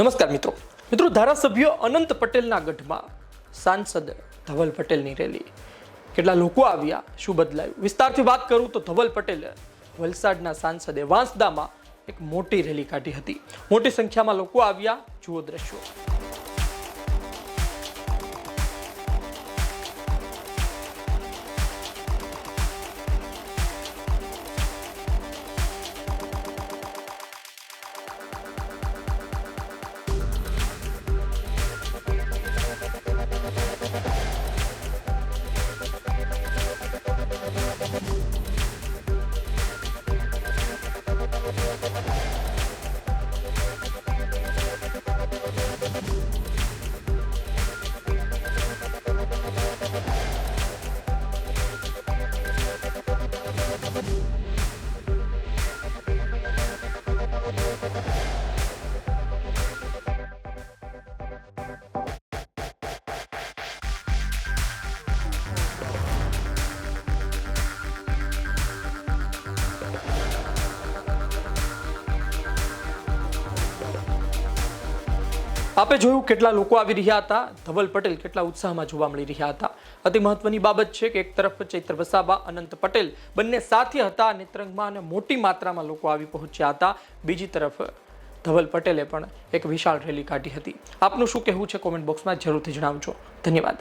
નમસ્કાર મિત્રો. મિત્રો, ધારાસભ્ય અનંત પટેલના ગઢમાં સાંસદ ધવલ પટેલની રેલી. કેટલા લોકો આવ્યા, શું બદલાયું? વિસ્તારથી વાત કરું તો ધવલ પટેલ વલસાડના સાંસદે વાંસદામાં એક મોટી રેલી કાઢી હતી. મોટી સંખ્યામાં લોકો આવ્યા, જુઓ દ્રશ્યો. આપે જોયું કેટલા લોકો આવી રહ્યા હતા? ધવલ પટેલ કેટલા ઉત્સાહમાં જોવા મળી રહ્યા હતા? અતિ મહત્વની બાબત છે કે એક તરફ ચૈત્ર વસાવા, અનંત પટેલ બંને સાથે હતા નેત્રંગમાં અને મોટી માત્રામાં લોકો આવી પહોંચ્યા હતા. બીજી તરફ ધવલ પટેલે પણ એક વિશાળ રેલી કાઢી હતી. આપનું શું કહેવું છે? કોમેન્ટ બોક્સમાં જરૂરથી જણાવજો. ધન્યવાદ.